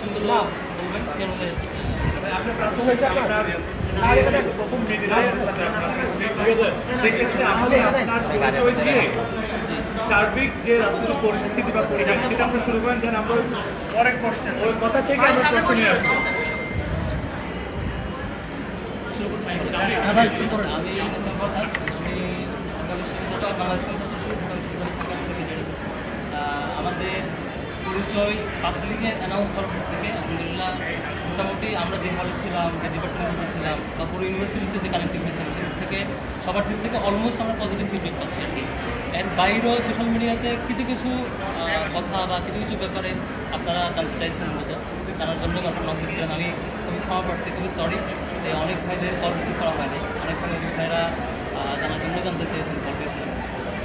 বলবেন সার্বিক যে রাষ্ট্রীয় পরিস্থিতি বা পরিবেশ সেটা আমরা শুরু করেন দেন আমরা পরের প্রশ্ন ওই কথা থেকে আমরা প্রশ্ন নিয়ে আসব আমি বাংলাদেশ ছাত্র সংসদ ঢাকা বিশ্ববিদ্যালয় শাখার সেক্রেটারি আমাদের পরিচয় পাবলিকে অ্যানাউন্স করার পর থেকে আলহামদুলিল্লাহ মোটামুটি আমরা যে হলে ছিলাম যে ডিপার্টমেন্টে ছিলাম বা পুরো ইউনিভার্সিটিতে যে কানেক্টিভিটি ছিল সেদিক থেকে সবার দিক থেকে অলমোস্ট আমরা পজিটিভ ফিডব্যাক পাচ্ছি আর কি। এর বাইরেও সোশ্যাল মিডিয়াতে কিছু কিছু কথা বা কিছু কিছু ব্যাপারে আপনারা জানতে চাইছেন মূলত জানার জন্য আপনার নক দিচ্ছিলেন আমি খুবই ক্ষমা প্রার্থী খুবই সরি যে অনেক ভাইদের কল রিসিভ করা হয়নি। অনেক সাংবাদিক ভাইরা জানার জন্য জানতে চেয়েছেন কল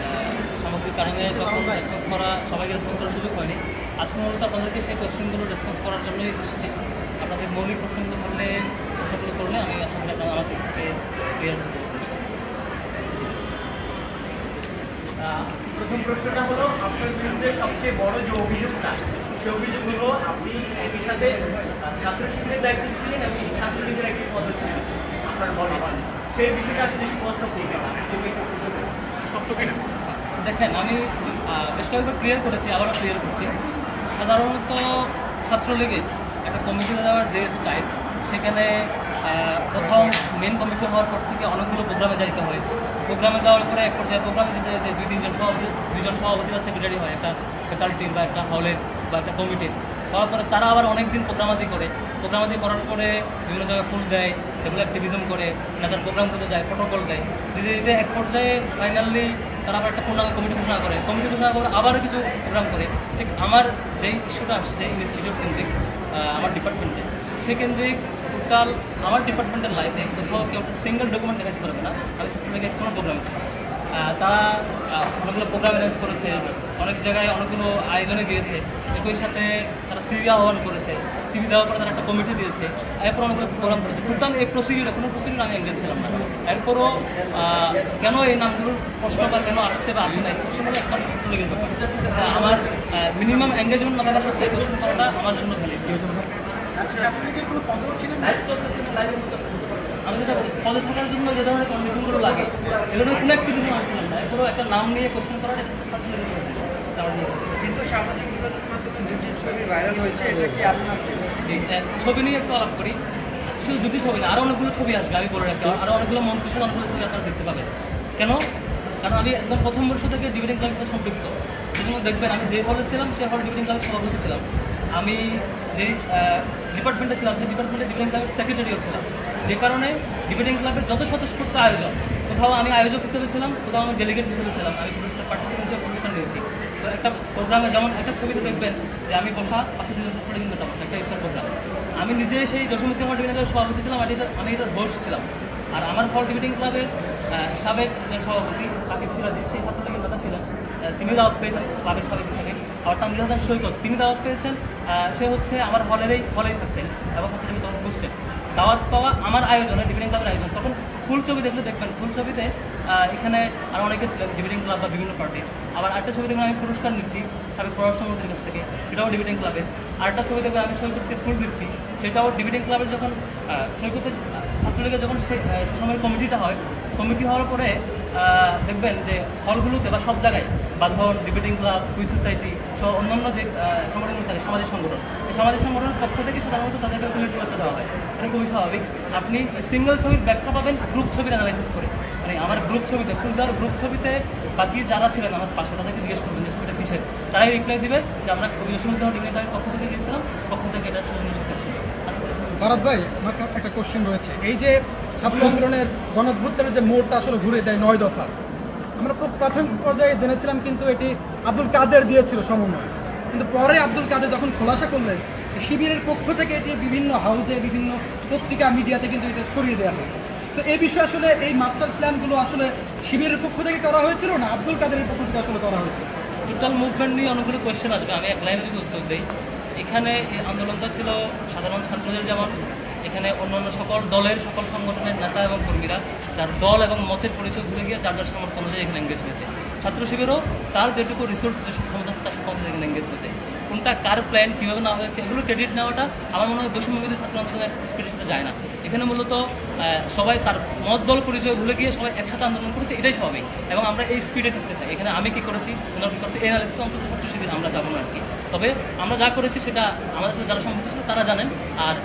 আহ, সামগ্রিক কারণে তখন রেসপন্স করা সবাইকে রেসপন্স করার সুযোগ হয়নি। আজকে মূলত আপনাদেরকে সেই কোশ্চেনগুলো রেসপন্স করার জন্যই এসেছি। আপনাদের মৌলিক প্রশ্নগুলো করলে প্রশ্নগুলো করলে আমি আশা করি আপনারা আমার থেকে ক্লিয়ার করতে প্রথম প্রশ্নটা হলো আপনার বিরুদ্ধে সবচেয়ে বড় যে অভিযোগটা সেই অভিযোগ হলো আপনি একই সাথে ছাত্র শিক্ষকের দায়িত্ব ছিলেন এবং ছাত্রলীগের একটি পদ ছিলেন আপনার বলে সেই বিষয়টা আসলে স্পষ্ট একটু সত্য কিনা দেখেন আমি বেশ কয়েকবার ক্লিয়ার করেছি আবারও ক্লিয়ার করছি। সাধারণত ছাত্রলীগের একটা কমিটিতে দেওয়ার যে স্টাইল সেখানে প্রথম মেন কমিটি হওয়ার পর থেকে অনেকগুলো প্রোগ্রামে যাইতে হয়। প্রোগ্রামে যাওয়ার পরে এক পর্যায়ে প্রোগ্রামে যেতে যেতে দুই, তিনজন সভাপতি, দুইজন সভাপতি বা সেক্রেটারি হয়, একটা ফ্যাকাল্টির বা একটা হলের বা একটা কমিটির হওয়ার পরে তারা আবার অনেক দিন করে। প্রোগ্রামাদি করার পরে বিভিন্ন জায়গায় ফুল দেয়, সেগুলো অ্যাক্টিভিজম করে, নেতার প্রোগ্রাম করতে যায় প্রোটোকল দেয়। দিতে দিতে এক পর্যায়ে ফাইনালি তারা আবার একটা পূর্ণাঙ্গ কমিটি ঘোষণা করে। কমিটি ঘোষণা করে আবার কিছু প্রোগ্রাম করে। ঠিক আমার যেই ইস্যুটা আসছে ইনস্টিটিউট কেন্দ্রিক আমার ডিপার্টমেন্টে সে কেন্দ্রিক টোটাল আমার ডিপার্টমেন্টের লাইফে কোথাও কেউ একটা সিঙ্গেল ডকুমেন্ট অ্যারেঞ্জ পারবে না। আমি থেকে কোনো প্রোগ্রাম তারা অনেকগুলো প্রোগ্রাম অ্যারেঞ্জ করেছে, অনেক জায়গায় অনেকগুলো আয়োজনে দিয়েছে একই সাথে তারা সিবি আহ্বান করেছে। সিবি দেওয়ার পরে তারা একটা কমিটি দিয়েছে এরপর অনেকগুলো প্রোগ্রাম করেছে। টোটাল এই প্রসিডিউরে কোনো প্রসিডিউর আমি এঙ্গেজ ছিলাম না। এরপরও কেন এই নামগুলোর প্রশ্ন বা কেন আসছে বা আসে নাই প্রশ্নগুলো একটা ছাত্রলীগের ব্যাপার। আমার মিনিমাম এঙ্গেজমেন্ট না থাকা সত্ত্বেও কোশ্চেন করাটা আমার জন্য ভ্যালিড মধ্যে। আমাদের সাথে পদে থাকার জন্য যে ধরনের কন্ডিশনগুলো লাগে এগুলো কোনো একটু কিছু আমি ছিলাম না এরপরও একটা নাম নিয়ে কোশ্চেন নিয়ে কিন্তু সামাজিক যোগাযোগ মাধ্যমে ছবি ভাইরাল হয়েছে, এটা কি আপনার ছবি নিয়ে একটু আলাপ করি। শুধু দুটি ছবি না আরও অনেকগুলো ছবি আসবে, আমি বলে রাখি। আরও অনেকগুলো মন্ত্রিসভা অনেকগুলো ছবি আপনারা দেখতে পাবেন। কেন? কারণ আমি একদম প্রথম বর্ষ থেকে ডিভিডেন্ট ক্লাবের সাথে সম্পৃক্ত। সেজন্য দেখবেন, আমি যে হলে ছিলাম, সে হল ডিভিডেন্ট ক্লাবের সভাপতি ছিলাম। আমি যে ডিপার্টমেন্টে ছিলাম, সেই ডিপার্টমেন্টে ডিভিডেন্ট ক্লাবের সেক্রেটারিও ছিলাম। যে কারণে ডিভিডেন্ট ক্লাবের যত স্বতঃস্ফূর্ত আয়োজন, কোথাও আমি আয়োজক হিসেবে ছিলাম, কোথাও আমি ডেলিগেট হিসেবে ছিলাম, আমি পুরস্কার পার্টিসিপেন্ট হিসেবে পুরস্কার নিয়েছি। একটা প্রোগ্রামে যেমন একটা ছবিতে দেখবেন যে আমি বসা পাশে দুজন ছাত্র কিন্তু বসা, একটা ইফতার প্রোগ্রাম। আমি নিজে সেই যশোমুখী আমার ডিভিডেন্ট সভাপতি ছিলাম, আর এটা আমি এটার হোস্ট ছিলাম। আর আমার ফল ডিভিডিং ক্লাবের সাবেক যে সভাপতি তাকে ফিরাজি সেই ছাত্রলীগের নেতা ছিলেন। তিনি দাওয়াত পেয়েছেন ক্লাবের সাবেক হিসেবে। আবার তামিল হাসান সৈকত, তিনি দাওয়াত পেয়েছেন সে হচ্ছে আমার হলেরই হলেই থাকতেন এবং ছাত্রলীগ তখন বুঝতেন দাওয়াত পাওয়া আমার আয়োজনে ডিভিডিং ক্লাবের আয়োজন। তখন ফুল ছবি দেখলে দেখবেন, ফুল ছবিতে এখানে আর অনেকে ছিলেন ডিভিডিং ক্লাব বা বিভিন্ন পার্টি আবার আরেকটা ছবি দেখবেন আমি পুরস্কার নিচ্ছি সাবেক পররাষ্ট্রমন্ত্রীর কাছ থেকে সেটাও ডিভিডিং ক্লাবের আরেকটা ছবি দেখবেন আমি সৈকতকে ফুল দিচ্ছি সেটাও ডিভিডিং ক্লাবের যখন সৈকতের ছাত্রলীগের যখন সে সময় কমিটিটা হয় কমিটি হওয়ার পরে দেখবেন যে হলগুলোতে বা সব জায়গায় বাঁধন ডিবেটিং ক্লাব কুই সোসাইটি সহ অন্যান্য যে আহ, সংগঠনগুলো থাকে সামাজিক সংগঠন এই সামাজিক সংগঠনের পক্ষ থেকে সাধারণত তাদেরকে ফুলের শুভেচ্ছা দেওয়া হয়। এটা খুবই স্বাভাবিক। আপনি সিঙ্গেল ছবির ব্যাখ্যা পাবেন গ্রুপ ছবির অ্যানালাইসিস করে। মানে আমার গ্রুপ ছবিতে ফুল দেওয়ার গ্রুপ ছবিতে বাকি যারা ছিলেন, আমার পাশে তাদেরকে জিজ্ঞেস করবেন যে ছবিটা কিসের? তারাই রিপ্লাই দিবে যে, আমরা কবি জসীমুদ্দিন ডিগ্রি পক্ষ থেকে গিয়েছিলাম পক্ষ থেকে এটা করি সবাই- ভারত ভাই, আমার একটা কোশ্চেন রয়েছে। এই যে ছাত্র আন্দোলনের গণঅভ্যুত্থানের যে মোড়টা আসলে ঘুরে দেয় নয় দফা, আমরা খুব প্রাথমিক পর্যায়ে জেনেছিলাম কিন্তু এটি আব্দুল কাদের দিয়েছিল সমন্বয়। কিন্তু পরে আব্দুল কাদের যখন খোলাসা করলেন, শিবিরের পক্ষ থেকে এটি বিভিন্ন হাউজে বিভিন্ন পত্রিকা, মিডিয়াতে কিন্তু এটা ছড়িয়ে দেওয়া হয়। তো এই বিষয়ে আসলে এই মাস্টার প্ল্যানগুলো আসলে শিবিরের পক্ষ থেকে করা হয়েছিল না আব্দুল কাদেরের পক্ষ থেকে আসলে করা হয়েছিল? টোটাল মুভমেন্ট নিয়ে অনেকগুলো কোয়েশ্চেন আসবে। আমি এক লাইনে যদি উত্তর দিই, এখানে এই আন্দোলনটা ছিল সাধারণ ছাত্রদের যেমন, এখানে অন্যান্য সকল দলের সকল সংগঠনের নেতা এবং কর্মীরা, যার দল এবং মতের পরিচয় ভুলে গিয়ে যার যার সমর্থন অনুযায়ী এখানে এঙ্গেজ হয়েছে। ছাত্র শিবিরও তার যেটুকু রিসোর্স যে ক্ষমতা তার ক্ষমতা এখানে এঙ্গেজ হয়েছে। কোনটা কার প্ল্যান কীভাবে নেওয়া হয়েছে, এগুলো ক্রেডিট নেওয়াটা আমার মনে হয় বৈষম্যবিধি ছাত্র আন্দোলনের স্পিরিটের সাথে যায় না। এখানে মূলত সবাই তার মত দল পরিচয় ভুলে গিয়ে সবাই একসাথে আন্দোলন করেছে, এটাই স্বাভাবিক। এবং আমরা এই স্পিডে থাকতে চাই। এখানে আমি কি করেছি, ওনার কী করেছি, এই অ্যানালিসিস অন্তত ছাত্র শিবির আমরা যাব না আর কি। তবে আমরা যা করেছি সেটা আমাদের সাথে যারা সম্পর্ক ছিল তারা জানেন। আর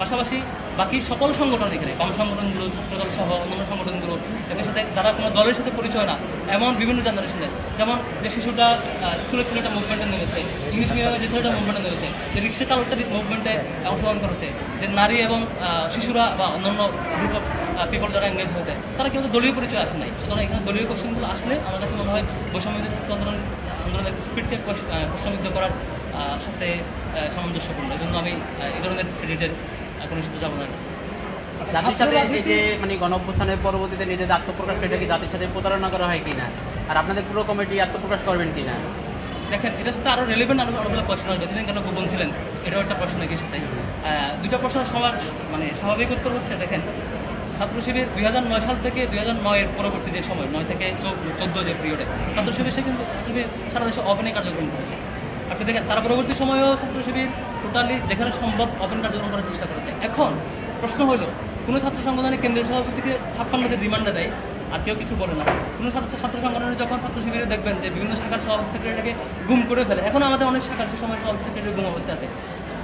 পাশাপাশি বাকি সকল সংগঠন এখানে, বাম সংগঠনগুলো, ছাত্রদল সহ অন্যান্য সংগঠনগুলো, এদের সাথে তারা কোনো দলের সাথে পরিচয় না, এমন বিভিন্ন জেনারেশনের। যেমন যে শিশুটা স্কুলের ছেলেটা মুভমেন্টে নেমেছে ইংলিশ মিডিয়ামের যে ছেলেটা মুভমেন্টে নেমেছে, যে রিক্সা চালকটা মুভমেন্টে অংশগ্রহণ করেছে, যে নারী এবং শিশুরা বা অন্যান্য গ্রুপ অফ পিপল যারা এঙ্গেজ হয়েছে, তারা কিন্তু দলীয় পরিচয় আসে নাই। সুতরাং এখানে দলীয় কোশ্চেনগুলো আসলে আমার কাছে মনে হয় বৈষম্য ছাত্র আন্দোলন, আন্দোলনের স্পিডকে প্রশ্নবিদ্ধ করার সাথে সামঞ্জস্যপূর্ণ। এই জন্য আমি এই ধরনের ক্রেডিটের কোনো সাথে যাব না। জাতির সাথে এই যে মানে গণ অভ্যুত্থানের পরবর্তীতে নিজেদের আত্মপ্রকাশ এটা কি জাতির সাথে প্রতারণা করা হয় কিনা? আর আপনাদের পুরো কমিটি আত্মপ্রকাশ করবেন কিনা? দেখেন এটার সাথে আরও রেলিভেন্ট আরও অনেকগুলো প্রশ্ন তিনি কেন গোপন ছিলেন? এটাও একটা প্রশ্ন একই সাথে আহ, দুইটা প্রশ্ন সবার মানে স্বাভাবিক উত্তর হচ্ছে দেখেন ছাত্র শিবির দুই হাজার নয় সাল থেকে দুই হাজার নয়ের পরবর্তী যে সময় নয় থেকে চোদ্দ যে পিরিয়ডে ছাত্র শিবির সে কিন্তু সারা দেশে অপেনে কার্যক্রম করেছে। আপনি দেখেন, তার পরবর্তী সময়েও ছাত্র শিবির টোটালি যেখানে সম্ভব অপেন কার্যক্রম করার চেষ্টা করেছে। এখন প্রশ্ন হলো, কোনো ছাত্র সংগঠনের কেন্দ্রীয় সভাপতিকে ছাপ্পান্নতে রিমান্ডে দেয়? আর কেউ কিছু বলে না। কোনো ছাত্র ছাত্র সংগঠনের যখন ছাত্র শিবিরে দেখবেন যে বিভিন্ন শাখার সভাপতি সেক্রেটারিকে গুম করে ফেলে, এখন আমাদের অনেক শাখার সে সময় সভাপতি সেক্রেটারি গুম অবস্থায় আছে।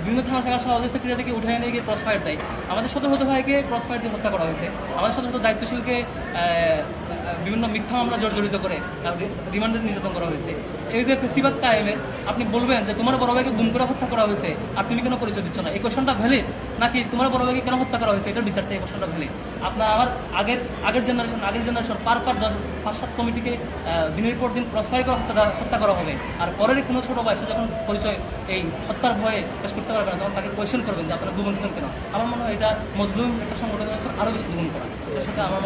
বিভিন্ন থানা শাখার সভাপতি সেক্রেটারিকে উঠে এনে গিয়ে ক্রস ফায়ার দেয়। আমাদের সদর হতে ভাইকে ক্রস ফায়ার দিয়ে হত্যা করা হয়েছে। আমাদের সদর হতে দায়িত্বশীলকে বিভিন্ন মিথ্যা মামলা জর্জরিত করে রিমান্ডে নির্যাতন করা হয়েছে। এই যে ফেসিবাদ কায়েমের আপনি বলবেন যে তোমার বড় ভাইকে গুম করে হত্যা করা হয়েছে আর তুমি কেন পরিচয় দিচ্ছ না। এই কোশ্চনটা ভ্যালিড নাকি তোমার বড় ভাইকে কেন হত্যা করা হয়েছে? এটা বিচার চাই এই কোশ্চনটা ভ্যালিড আপনার আমার আগের আগের জেনারেশন আগের জেনারেশন পার পার দশ পাঁচ সাত কমিটিকে দিনের পর দিন ক্রসফায়ার করে হত্যা হত্যা করা হবে। আর পরের কোনো ছোট ভাই সে যখন পরিচয় এই হত্যার ভয়ে পেশ করতে পারবে না, তখন তাকে কোয়েশন করবেন যে আপনারা গুমন কেন? আমার মনে হয় এটা মজলুম একটা সংগঠনের আরও বেশি গুম করা। সাথে আমার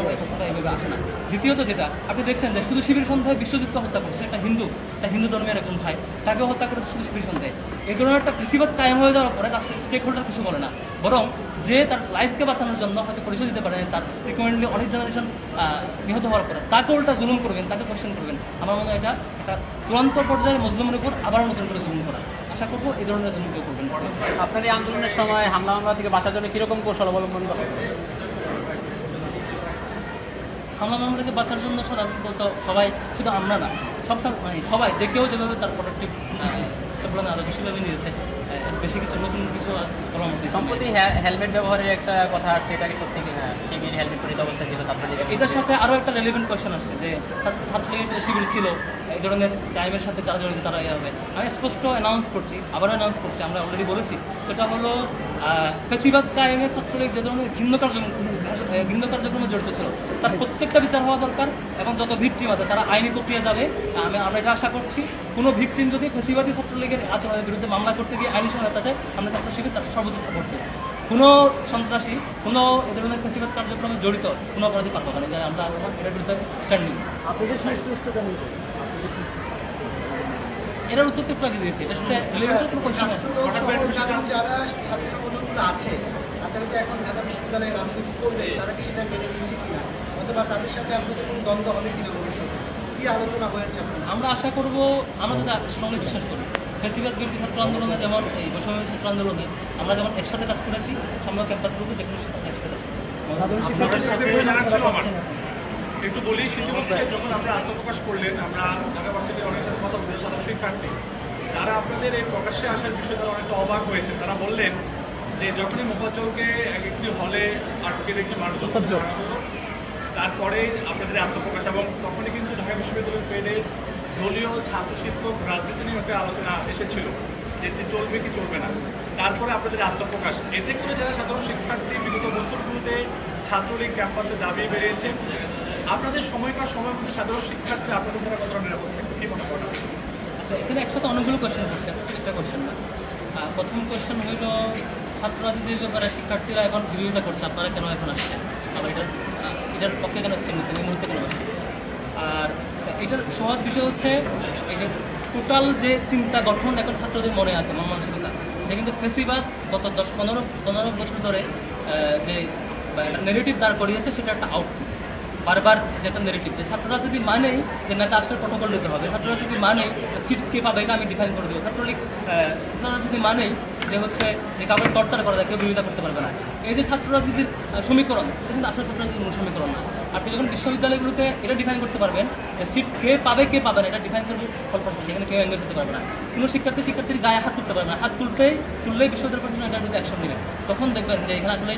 এইভাবে আসে না। দ্বিতীয়ত যেটা, আপনি দেখছেন যে শুধু শিবির সন্ধ্যায় বিশ্বযুদ্ধ হত্যা করছে, একটা হিন্দু একটা হিন্দু ধর্মের একজন ভাই তাকে হত্যা করেছে শুধু শিবির সন্ধ্যায়। এই ধরনের একটা প্রিসিবাদ কায়েম হয়ে যাওয়ার পরে তার স্টেক হোল্ডার কিছু বলে না। বরং যে তার লাইফকে বাঁচানোর জন্য হয়তো পরিচয় দিতে পারে তার ফ্রিকুয়েন্টলি অনেক জেনারেশন নিহত হওয়ার পরে তাকে উল্টা জুলুম করবেন, তাকে কোয়েশ্চেন করবেন। আমার মনে হয় এটা একটা চূড়ান্ত পর্যায়ে মুসলিমের উপর আবার নতুন করে জুলুম করা। আশা করব এই ধরনের জুলুম কেউ করবেন আপনার এই আন্দোলনের সময় হামলা হামলা থেকে বাঁচার জন্য কীরকম কৌশল অবলম্বন করেন? হামলা মামলা থেকে বাঁচার জন্য সাধারণত তো সবাই শুধু আমরা না সব মানে সবাই যে কেউ যেভাবে তার প্রোডাক্টিভ স্টেপগুলো আরও বেশিভাবে নিয়েছে বেশি কিছু নতুন কিছু বলার সম্প্রতি হেলমেট ব্যবহারের একটা কথা আসছে এটা কি সত্যি কিনা হেলমেট পরিত অবস্থা ছিল তারপরে এটার সাথে আরও একটা রেলিভেন্ট কোয়েশন আসছে যে ছাত্র- ছাত্রলীগের শিবির ছিল ধরনের টাইমের সাথে যারা জড়িত তারা ইয়ে হবে। আমি স্পষ্ট অ্যানাউন্স করছি, আবারও অ্যানাউন্স করছি, আমরা অলরেডি বলেছি। সেটা হলো ফেসিবাদ কায়েমে ছাত্রলীগ যে ধরনের ঘৃণ্য কার্যক্রম ঘৃণ্য কার্যক্রমে জড়িত ছিল, তার প্রত্যেকটা বিচার হওয়া দরকার এবং যত ভিকটিম আছে, তারা আইনি প্রক্রিয়া যাবে। আমি, আমরা এটা আশা করছি, কোনো ভিকটিম যদি ফেসিবাদী ছাত্রলীগের আচরণের বিরুদ্ধে মামলা করতে গিয়ে আইনি সহায়তা চায়, আমরা ছাত্র শিবির তার সর্বোচ্চ সাপোর্ট দেবো। কোনো সন্ত্রাসী, কোনো এ ধরনের ফেসিবাদ কার্যক্রমে জড়িত, কোনো অপরাধী পারব না। আমরা এটার বিরুদ্ধে স্ট্যান্ড নিই এটার উত্তর তো আগে দিয়েছি এটার সাথে রিলেটেড কোনো কোয়েশ্চেন আছে? যারা ছাত্র সংগঠনগুলো আছে তাদের যে এখন ঢাকা বিশ্ববিদ্যালয়ে রাজনীতি করবে তারা কি সেটা মেনে নিচ্ছে কিনা? অথবা তাদের সাথে আপনাদের কোনো দ্বন্দ্ব হবে কিনা ভবিষ্যতে? কি আলোচনা হয়েছে আমরা আশা করব আমরা যেটা স্ট্রংলি বিশ্বাস করি। ফেসিবাদ বিরোধী ছাত্র আন্দোলনে যেমন এই বৈষম্য ছাত্র আন্দোলনে আমরা যেমন একসাথে কাজ করেছি সামনে ক্যাম্পাসগুলোতে যেগুলো একসাথে কাজ আমার। একটু বলি সেটি হচ্ছে যখন আমরা আত্মপ্রকাশ করলেন আমরা ঢাকা ভার্সিটির অনেক কথা বলছি তারা আপনাদের এই প্রকাশ্যে আসার বিষয়ে তারা অনেকটা অবাক হয়েছে। তারা বললেন যে যখনই মোফাজ্জলকে এক একটি হলে আটকে রেখে মানুষ তারপরে আপনাদের আত্মপ্রকাশ এবং তখনই কিন্তু ঢাকা বিশ্ববিদ্যালয়ের পেডে দলীয় ছাত্র শিক্ষক রাজনীতি নিয়ে একটা আলোচনা এসেছিল যে চলবে কি চলবে না। তারপরে আপনাদের আত্মপ্রকাশ। এতে করে যারা সাধারণ শিক্ষার্থী বিগত বছরগুলোতে ছাত্রলীগ ক্যাম্পাসে দাবি বেড়েছে আপনাদের সময়কার সময় মধ্যে সাধারণ শিক্ষার্থী আপনাদের দ্বারা কতটা নিরাপদ থাকবে কি মনে করেন এখানে একসাথে অনেকগুলো কোয়েশ্চেন হচ্ছে। একটা কোয়েশ্চেন না। প্রথম কোয়েশ্চেন হইল ছাত্র রাজনীতির ব্যাপারে শিক্ষার্থীরা এখন বিরোধিতা করছে, আপনারা কেন এখন আসছেন? আবার এটার এটার পক্ষে কেন স্টেপ নিচ্ছেন এই মুহূর্তে কেন আর এটার সহজ বিষয় হচ্ছে, এই যে টোটাল যে চিন্তা গঠন এখন ছাত্রদের মনে আছে, মন মানসিকতা যে কিন্তু ফেসিবাদ গত দশ, পনেরো পনেরো বছর ধরে যে নেগেটিভ দাঁড় করিয়েছে, সেটা একটা আউটপুট বারবার যেটা নেগেটিভ যে ছাত্র যদি মানেই যে না টাস্কের প্রটোকল নিতে হবে, ছাত্ররা যদি মানেই সিট কে পাবে, এটা আমি ডিফাইন করে দেবো। ছাত্রলীগ ছাত্ররা যদি মানে মানেই যে হচ্ছে, যে কাউকে টর্চার করা যায়, কেউ বিরোধিতা করতে পারবে না। এই যে ছাত্র যদি সমীকরণ, এটা কিন্তু আসলে ছাত্ররা যদি সমীকরণ না। আপনি যখন বিশ্ববিদ্যালয়গুলোতে এটা ডিফাইন করতে পারবেন সিট কে পাবে কে পাবে না, এটা ডিফাইন করবে ফলপ্রসূ যেখানে কেউ এনজয় করতে পারবে না। কোনো শিক্ষার্থী শিক্ষার্থীর গায়ে হাত তুলতে পারবে না, হাত তুলতেই তুললেই বিশ্ববিদ্যালয় প্রশাসন এটা যদি অ্যাকশন নেবে। তখন দেখবেন যে এখানে আসলে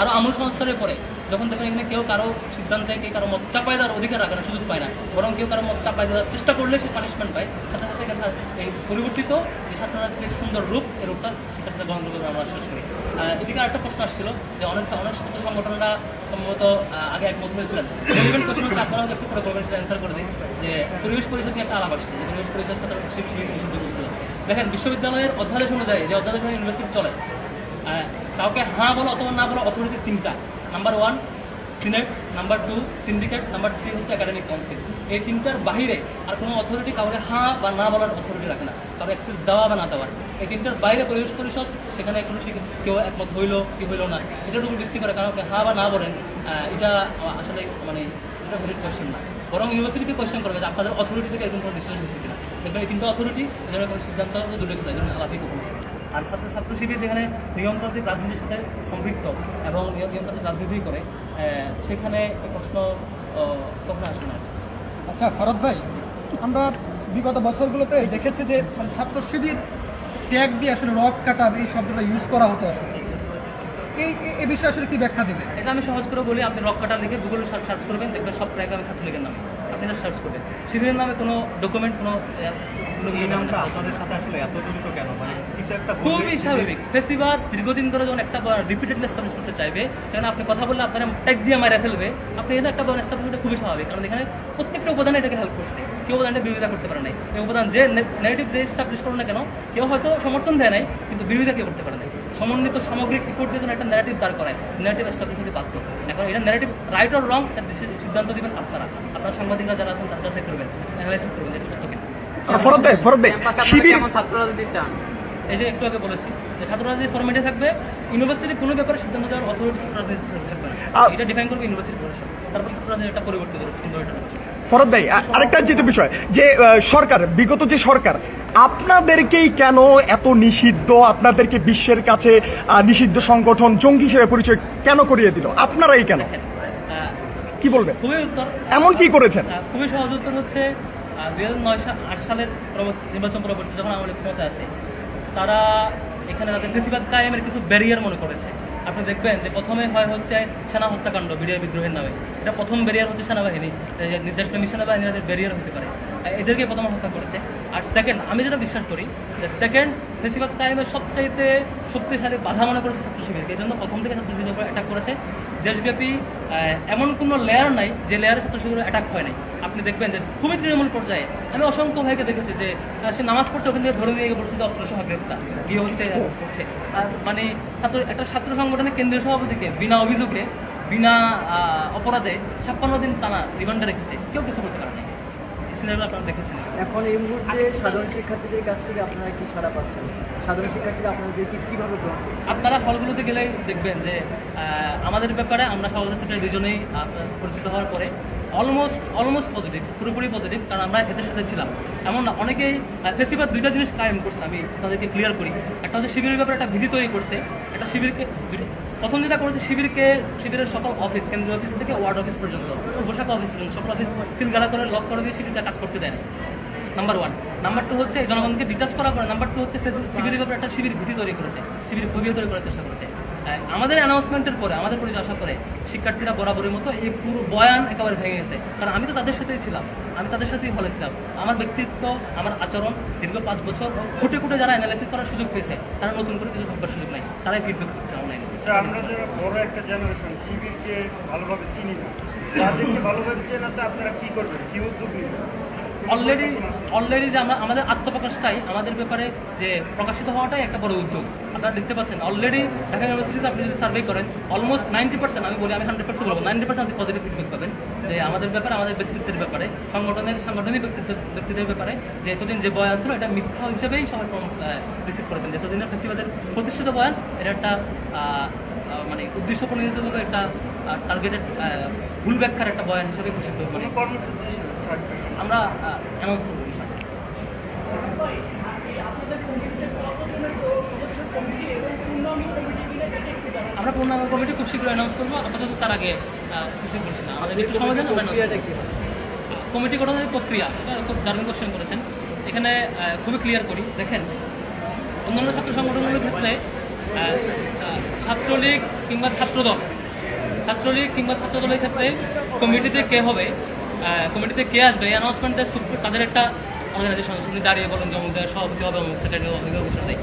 আরও আমূল সংস্কারের পরে যখন দেখবেন এখানে কেউ কারও সিদ্ধান্তে, কেউ কারও মত চাপায় দেওয়ার অধিকার রাখে না সুযোগ পায় না। বরং কেউ কারও মত চাপায় দেওয়ার চেষ্টা করলে সে পানিশমেন্ট পায়। সাথে সাথে এই পরিবর্তিত ছাত্র রাজনীতির সুন্দর রূপ এই রূপটা শিক্ষার্থীরা গ্রহণ করবে আমরা আশ্বাস করি। এদিকে আরেকটা প্রশ্ন আসছিল যে অনেক অনেক ছাত্র সংগঠনরা সম্ভবত আগে একমত হয়েছিলেন। রেলিভেন্ট কোশ্চেন হচ্ছে আপনারা একটু করে বলবেন অ্যান্সার করে দিই যে পরিবেশ পরিষদ নিয়ে একটা আলাপ আসছে, যে পরিবেশ পরিষদ শিক্ষক নিষিদ্ধ করছিল দেখেন, বিশ্ববিদ্যালয়ের অধ্যাদেশ অনুযায়ী যে অধ্যাদেশ অনুযায়ী ইউনিভার্সিটি চলে কাউকে হ্যাঁ বলো অথবা না বলো অথরিটি তিনটা। Number one senate number two, syndicate number three হচ্ছে একাডেমিক কাউন্সিল এই তিনটার বাইরে আর কোনো অথরিটি কাউকে হ্যাঁ বা না বলার অথরিটি রাখে না। কারও অ্যাক্সেস দেওয়া বা না দেওয়ার এই তিনটার বাইরে পরিবেশ পরিষদ, সেখানে কোনো কেউ একমত হইল কি হইল না। এটার উপর ভিত্তি করে কারণ আপনি হ্যাঁ বা না বলেন এটা আসলে মানে এটা ভ্যালিড কোয়েশ্চেন না। বরং ইউনিভার্সিটিকে কোয়েশ্চেন করবে যে আপনাদের অথরিটি থেকে এরকম কোনো ডিসিশন হচ্ছে কিনা। দেখবেন এই তিনটা অথরিটি এজন্য কোনো সিদ্ধান্ত দূরে কোথায় এজন্য আলাপই করব না। আর ছাত্র ছাত্র শিবির যেখানে নিয়মতান্ত্রিক রাজনীতির সাথে সম্পৃক্ত এবং নিয়ম- নিয়মতান্ত্রিক রাজনীতি করে সেখানে প্রশ্ন কখনো আসে না। আচ্ছা ফরদ ভাই আমরা বিগত বছরগুলোতে দেখেছি যে মানে ছাত্র শিবির ট্যাগ দিয়ে আসলে রক কাটা এই শব্দটা ইউজ করা হতো আসলে। এই এই- এই বিষয়ে আসলে কি ব্যাখ্যা দেবেন? এটা আমি সহজ করে বলি আপনি রক কাটা লিখে গুগলে সার্চ করবেন দেখবেন সব ট্র্যাক আমি ছাত্রলীগের নামে। আপনি সার্চ করবেন। শিবিরের নামে কোনো ডকুমেন্ট কোনো না। আপনাদের সাথে আসলে এত জড়িত কেন? একটা খুবই স্বাভাবিক। ফেসিবাদ দীর্ঘদিন ধরে যখন একটা রিপিটেডলি এস্টাবলিশ করতে চাইবে সেখানে আপনি কথা বললে আপনার ট্যাগ দিয়ে মারা ফেলবে। আপনি এখানে একটা এস্টাবলিশ করতে খুবই স্বাভাবিক কারণ এখানে প্রত্যেকটা উপাদান এটাকে হেল্প করছে। কেউ উপাদানটা বিরোধিতা করতে পারে নাই। এই উপাদান যে নেগেটিভ যে এস্টাবলিশ করো না কেন কেউ হয়তো সমর্থন দেয় নাই কিন্তু বিরোধিতা কেউ করতে পারে নাই। সমন্বিত সামগ্রিক ইফোর্ট দিয়ে একটা ন্যারেটিভ দাঁড় করায় ন্যারেটিভ এস্টাবলিশ হতে বাধ্য এখন এটা ন্যারেটিভ রাইট অর রং তার সিদ্ধান্ত দিবেন আপনারা। আপনারা সাংবাদিকরা যারা আছেন তারা চেক করবেন অ্যানালাইসিস করবেন যে এটা সত্য কিনা। আচ্ছা, ফরদ ভাই ফরদ ভাই শিবির কেমন ছাত্র রাজনীতি চান? এই যে একটু আগে বলেছি যে ছাত্র রাজনীতি ফরম্যাটে থাকবে ইউনিভার্সিটি কোনো ব্যাপারে সিদ্ধান্ত দেওয়ার অথরিটি রাজনীতি থাকবে এটা ডিফাইন করবে ইউনিভার্সিটি পরিষদ তারপর ছাত্র রাজনীতি একটা পরিবর্তিত সুন্দর একটা ফরদ ভাই আরেকটা যেটা বিষয় যে সরকার বিগত যে সরকার আপনাদেরকেই কেন এত নিষিদ্ধ আপনাদেরকে বিশ্বের কাছে নিষিদ্ধ সংগঠন জঙ্গি হিসেবে পরিচয় কেন করিয়ে দিল? আপনারাই কেন? কি বলবেন? খুবই উত্তর। এমন কি করেছেন? খুবই সহজ উত্তর হচ্ছে দুই হাজার নয় আট সালের নির্বাচন পরবর্তী যখন আমাদের ক্ষমতা আছে তারা এখানে তাদের বেশিরভাগ কায়েমের কিছু ব্যারিয়ার মনে করেছে। আপনি দেখবেন যে প্রথমে হয় হচ্ছে সেনা হত্যাকাণ্ড বিডিআর বিদ্রোহের নামে। এটা প্রথম ব্যারিয়ার হচ্ছে সেনাবাহিনী নির্দেশপ্রেমী সেনাবাহিনী তাদের ব্যারিয়ার হতে পারে। এদেরকে প্রথম হত্যা করেছে। আর সেকেন্ড আমি যেটা বিশ্বাস করি যে সেকেন্ড বেশিরভাগ টাইমের সবচাইতে শক্তিশালী বাধা মনে করেছে ছাত্র শিবিরকে। এই জন্য প্রথম থেকে ছাত্র শিবিরের উপর অ্যাটাক করেছে। দেশব্যাপী এমন কোনো লেয়ার নাই যে লেয়ারে ছাত্র শিবিরের অ্যাটাক হয় নাই। আপনি দেখবেন যে খুবই তৃণমূল পর্যায়ে আমি অসংখ্য ভাইকে দেখেছি যে সে নামাজ পড়ছে, ওখান থেকে ধরে নিয়ে গিয়ে বলছে যে অস্ত্রসহ গ্রেফতার গিয়ে হচ্ছে হচ্ছে মানে ছাত্র একটা ছাত্র সংগঠনের কেন্দ্রীয় সভাপতিকে বিনা অভিযোগে, বিনা অপরাধে ছাপ্পান্ন দিন টানা রিমান্ডে রেখেছে। কেউ কিছু করতে এই সিনেমা আপনারা দেখেছেন। এখন এই মুহূর্তে সাধারণ শিক্ষার্থীদের কাছ থেকে আপনারা কি সারা পাচ্ছেন? সাধারণ শিক্ষার্থীরা আপনাদেরকে কীভাবে? আপনারা হলগুলোতে গেলেই দেখবেন যে আমাদের ব্যাপারে আমরা সভাপতি সেক্রেটারি দুজনেই পরিচিত হওয়ার পরে অলমোস্ট অলমোস্ট পজিটিভ পুরোপুরি পজিটিভ কারণ আমরা এদের সাথে ছিলাম। এমন অনেকেই ফেসিবাদ দুইটা জিনিস কায়েম করছে, আমি তাদেরকে ক্লিয়ার করি। একটা হচ্ছে শিবিরের ব্যাপারে একটা বিধি তৈরি করছে, একটা শিবিরকে, প্রথম যেটা করেছে শিবিরকে, শিবিরের সকল অফিস কেন্দ্রীয় অফিস থেকে ওয়ার্ড অফিস পর্যন্ত, উপশাখা অফিস পর্যন্ত, সকল অফিস সিলগালা করে লক করে দিয়ে শিবিরটা কাজ করতে দেয় নাম্বার ওয়ান নাম্বার টু হচ্ছে জনগণকে ডিটাচ করা করে। নাম্বার টু হচ্ছে শিবিরের ব্যাপারে একটা শিবির ভীতি তৈরি করেছে, শিবির ফোবিয়া তৈরি করার চেষ্টা করেছে। আমাদের অ্যানাউন্সমেন্টের পরে, আমাদের পরিচয় আসার পরে শিক্ষার্থীরা বরাবরের মতো এই পুরো বয়ান একেবারে ভেঙে গেছে। কারণ আমি তো তাদের সাথেই ছিলাম, আমি তাদের সাথেই হলে ছিলাম। আমার ব্যক্তিত্ব, আমার আচরণ দীর্ঘ পাঁচ বছর খুঁটে খুঁটে যারা অ্যানালাইসিস করার সুযোগ পেয়েছে, তারা নতুন করে কিছু ভাববার সুযোগ নাই। তারাই ফিডব্যাক দিচ্ছে অনলাইনে আমরা বড় একটা জেনারেশন শিবিরকে ভালোভাবে চিনি না। তাদেরকে ভালোভাবে চেনাতে আপনারা কি করবেন? কি উদ্যোগ নেবেন? অলরেডি অলরেডি যে আমরা আমাদের আত্মপ্রকাশটাই আমাদের ব্যাপারে যে প্রকাশিত হওয়াটাই একটা বড় উদ্যোগ আপনারা দেখতে পাচ্ছেন অলরেডি ঢাকা ইউনিভার্সিটিতে আপনি যদি সার্ভে করেন অলমোস্ট নাইনটি পার্সেন্ট আমি বলি আমি হান্ড্রেড পার্সেন্ট বলব নাইনটি পার্সেন্ট আপনি পজিটিভ ফিডব্যাক পাবেন যে আমাদের ব্যাপারে, আমাদের ব্যক্তিত্বের ব্যাপারে, সংগঠনের, সাংগঠনিক ব্যক্তিত্ব, ব্যক্তিদের ব্যাপারে যে এতদিন যে বয়ান ছিল, এটা মিথ্যা হিসেবেই সবাই রিসিভ করেছেন এতদিনের ফেস্টিভ্যালের প্রতিষ্ঠিত বয়ান, এটা একটা মানে উদ্দেশ্য প্রণীত একটা টার্গেটেড ভুল ব্যাখ্যার একটা বয়ান হিসেবে করি কোনো কর্মসূচি? আমরা আমরা পূর্ণাঙ্গ কমিটি খুব শীঘ্রই অ্যানাউন্স করব। আপাতত তার আগে আমাদের কমিটি গঠনের প্রক্রিয়া। খুব দারুণ কোশ্চেন করেছেন। এখানে খুবই ক্লিয়ার করি। দেখেন, অন্যান্য ছাত্র সংগঠনগুলোর ক্ষেত্রে ছাত্রলীগ কিংবা ছাত্রদল, ছাত্রলীগ কিংবা ছাত্রদলের ক্ষেত্রে কমিটিতে কে হবে? কমিটিতে কে আসবে? এই তাদের একটা অর্গানাইজেশন উনি দাঁড়িয়ে বলেন যে, অমুক জায়গায় সভাপতি হবে, অমুক সেক্রেটারি হবে দেয়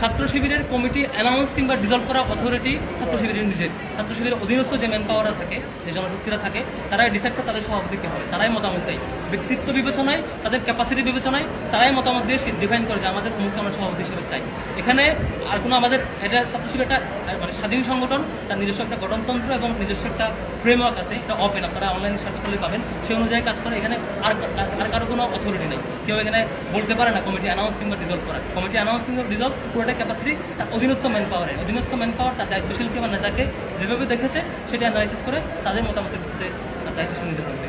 ছাত্র শিবিরের কমিটি অ্যানাউন্স কিংবা ডিজলভ করা অথরিটি ছাত্র শিবিরের নিজের ছাত্র শিবিরের অধীনস্থ যে ম্যান পাওয়াররা থাকে, যে জনশক্তিরা থাকে, তারাই ডিসাইড করে তাদের সভাপতি কে হবে। তারাই মতামত দেয়। ব্যক্তিত্ব বিবেচনায়, তাদের ক্যাপাসিটি বিবেচনায়, তারাই মতামত দিয়ে ডিফাইন করে যে, আমাদের অমুককে আমরা সভাপতি হিসেবে চাই। এখানে আর কোনো আমাদের এটা ছাত্র একটা মানে স্বাধীন সংগঠন তার নিজস্ব একটা গঠনতন্ত্র এবং নিজস্ব একটা ফ্রেমওয়ার্ক আছে এটা ওপেন আপনারা অনলাইনে সার্চ করলে পাবেন। সেই অনুযায়ী কাজ করে এখানে আর আর কারও কোনো অথরিটি নেই। কেউ এখানে বলতে পারে না কমিটি অ্যানাউন্স কিংবা ডিজলভ করা। কমিটি অ্যানাউন্স কিংবা ডিজলভ পুরোটা ক্যাপাসিটি তার অধীনস্থ ম্যান পাওয়ারের অধীনস্থ ম্যান পাওয়ার তার দায়িত্বশীলকে বা নেতাকে যেভাবে দেখেছে সেটা অ্যানালাইসিস করে তাদের মতামতের ভিত্তিতে তার দায়িত্বশীল নিতে পারবে।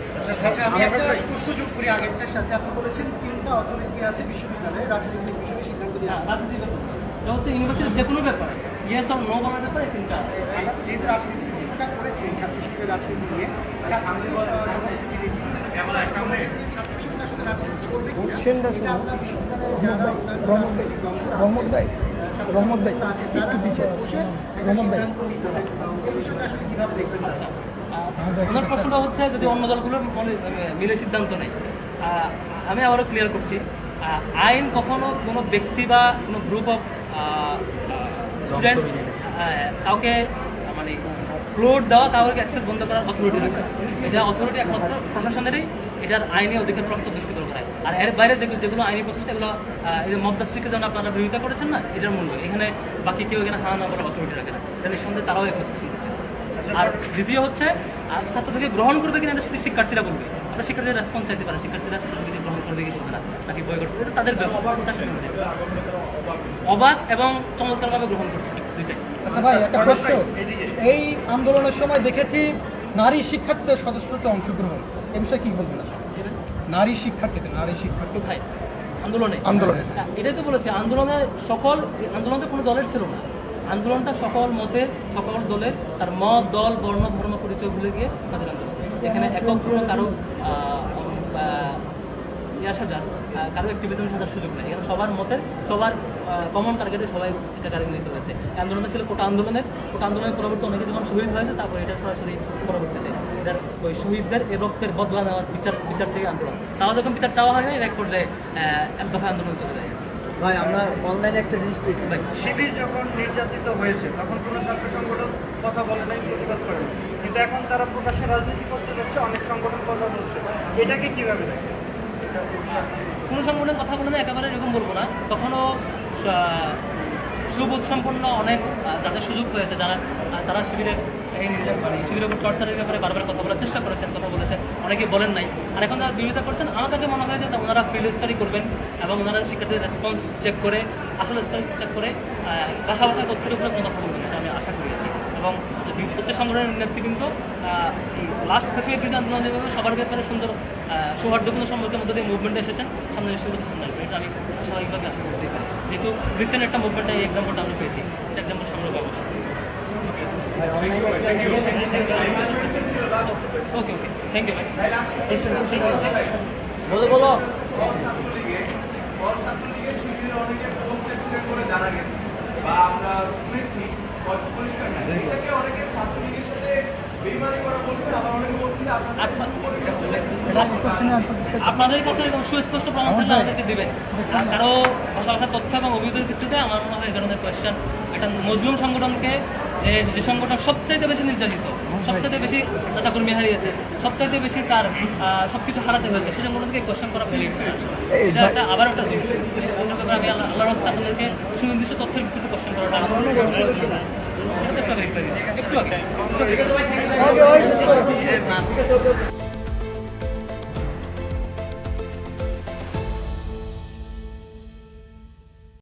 আচ্ছা আমি একটা প্রশ্ন যোগ করি আগেরটার সাথে। আপনি বলেছেন তিনটা অথরিটি আছে বিশ্ববিদ্যালয়ে রাজনৈতিক বিষয়ে সিদ্ধান্ত নিয়ে হ্যাঁ, হচ্ছে ইউনিভার্সিটির যে কোনো ব্যাপারে। ইয়েস আর নো বলার ব্যাপারে তিনটা আমরা তো যেহেতু রাজনীতি প্রশ্নটা করেছি রাজনীতি নিয়ে রহমত ভাই, রহমত ভাই, একটা এই বিষয়টা আসলে কীভাবে দেখবেন আচ্ছা। প্রশ্নটা হচ্ছে যদি অন্য দলগুলোর মনে মিলে সিদ্ধান্ত নেই আহ, আমি আবারও ক্লিয়ার করছি। আইন কখনো কোনো ব্যক্তি বা কোনো গ্রুপ অফ স্টুডেন্ট কাউকে মানে ফ্লোট দেওয়া কাউকে অ্যাক্সেস বন্ধ করার অথরিটি রাখে এটা অথরিটি একমাত্র প্রশাসনেরই এটার আইনি অধিকারপ্রাপ্ত ব্যক্তি করে করায় আর এর বাইরে যেগুলো আইনি প্রচেষ্টা এগুলো এই যে মব জাস্টিসকে যেন আপনারা বিরোধিতা করেছেন না এটার মূল্য এখানে বাকি কেউ এখানে হানা না বলার অথরিটি রাখে না। এটা নিঃসন্দেহে তারাও একমাত্র আর দ্বিতীয় হচ্ছে ছাত্রদেরকে গ্রহণ করবে কিনা এটা শিক্ষার্থীরা বলবে। আমরা শিক্ষার্থীদের রেসপন্স চাইতে পারি শিক্ষার্থীরা ছাত্রদেরকে গ্রহণ করবে কি করবে না নাকি করবে? এটা তাদের ব্যাপার। শিক্ষার্থীদের। অবাক এবং চমৎকারভাবে গ্রহণ করছে দুইটাই। আচ্ছা ভাই একটা প্রশ্ন। এই আন্দোলনের সময় দেখেছি নারী শিক্ষার্থীদের স্বতঃস্ফূর্ত অংশগ্রহণ। এ বিষয়ে কি বলবেন নারী শিক্ষার্থীদের নারী শিক্ষার্থী। কোথায় আন্দোলনে। আন্দোলনে। হ্যাঁ, এটাই তো বলেছি আন্দোলনে সকল আন্দোলনটা কোনো দলের ছিল না। আন্দোলনটা সকল মতে সকল দলের তার মত দল বর্ণ ধর্ম পরিচয় ভুলে গিয়ে তাদের আন্দোলন। এখানে একক কোনো কারও আহ, আহ, ইয়ে আসা আহ, কারও অ্যাক্টিভিজম সাজার সুযোগ নেই। এখানে সবার মতের সবার কমন টার্গেটে সবাই একাকারে মিলিত হয়েছে। এই আন্দোলনটা ছিল কোটা আন্দোলনের কোটা আন্দোলনের পরবর্তী অনেকে যখন শহীদ হয়েছে তারপর এটা সরাসরি পরবর্তীতে এটার ওই শহীদদের এ রক্তের বদলা নেওয়ার বিচার বিচার চেয়ে আন্দোলন তাও যখন বিচার চাওয়া হয় না এর এক পর্যায়ে এক দফা আন্দোলন চলে যায়। ভাই আমরা অনলাইনে একটা জিনিস পেয়েছি। ভাই শিবির যখন নির্যাতিত হয়েছে তখন কোনো ছাত্র সংগঠন কথা বলে নাই প্রতিবাদ করে কিন্তু এখন তারা প্রকাশ্যে রাজনীতি করতে যাচ্ছে অনেক সংগঠন কথা বলছে। এটাকে কীভাবে দেখেন? কোনো সংগঠনের কথা বলে না, একেবারে এরকম বলব না। তখনও সুবোধ সম্পন্ন অনেক যাদের সুযোগ হয়েছে, যারা তারা শিবিরের এই মানে ব্যাপারে বারবার কথা বলার চেষ্টা করেছেন, কথা বলেছেন অনেকেই বলেন নাই। আর এখন যারা বিরোধিতা করছেন, আমার কাছে মনে হয় যে ওনারা ফিল্ড স্টাডি করবেন এবং ওনারা শিক্ষার্থীদের রেসপন্স চেক করে, আসলে চেক করে ভাষা ভাষা তথ্যের উপরে এটা আমি আশা করি এবং প্রত্যেক সংগঠনের নেতৃবৃন্দ লাস্ট বিরোধী আন্দোলন যেভাবে সবার ব্যাপারে সুন্দর সৌহার্দ্যপূর্ণ সম্পর্কের মধ্যে দিয়ে মুভমেন্টে এসেছেন, সামনে নিশ্চয়ই সামনে আসবে। এটা পারি যেহেতু রিসেন্ট একটা মুভমেন্টে এই এক্সাম্পলটা আমরা পেয়েছি। ওকে ওকে থ্যাংক ইউ ভাই বলো বলো জানা গেছে বা আমরা শুনেছি পরিষ্কার নাই এটাকে অনেকে ছাত্রলীগের সাথে বেইমানি করা বলছে আবার অনেকে বলছেন আপনাদের কাছে সুস্পষ্ট প্রমাণ থাকলে আমাদেরকে দিবেন। আর কারও ভাষা তথ্য এবং অভিযোগের ভিত্তিতে আমার মনে হয় এই ধরনের কোয়েশ্চেন একটা মজলুম সংগঠনকে যে যে সংগঠন সবচাইতে বেশি নির্যাতিত সবচাইতে বেশি নেতা কর্মী হারিয়েছে সবচাইতে বেশি তার সব কিছু হারাতে হয়েছে সেই সংগঠনকে কোশ্চেন করা ফেলে এটা একটা আবার একটা দিক। আমি আল্লাহ রাস্তা আপনাদেরকে সুনির্দিষ্ট তথ্যের ভিত্তিতে কোশ্চেন করাটা হয় একটু আগে। একটু আগে।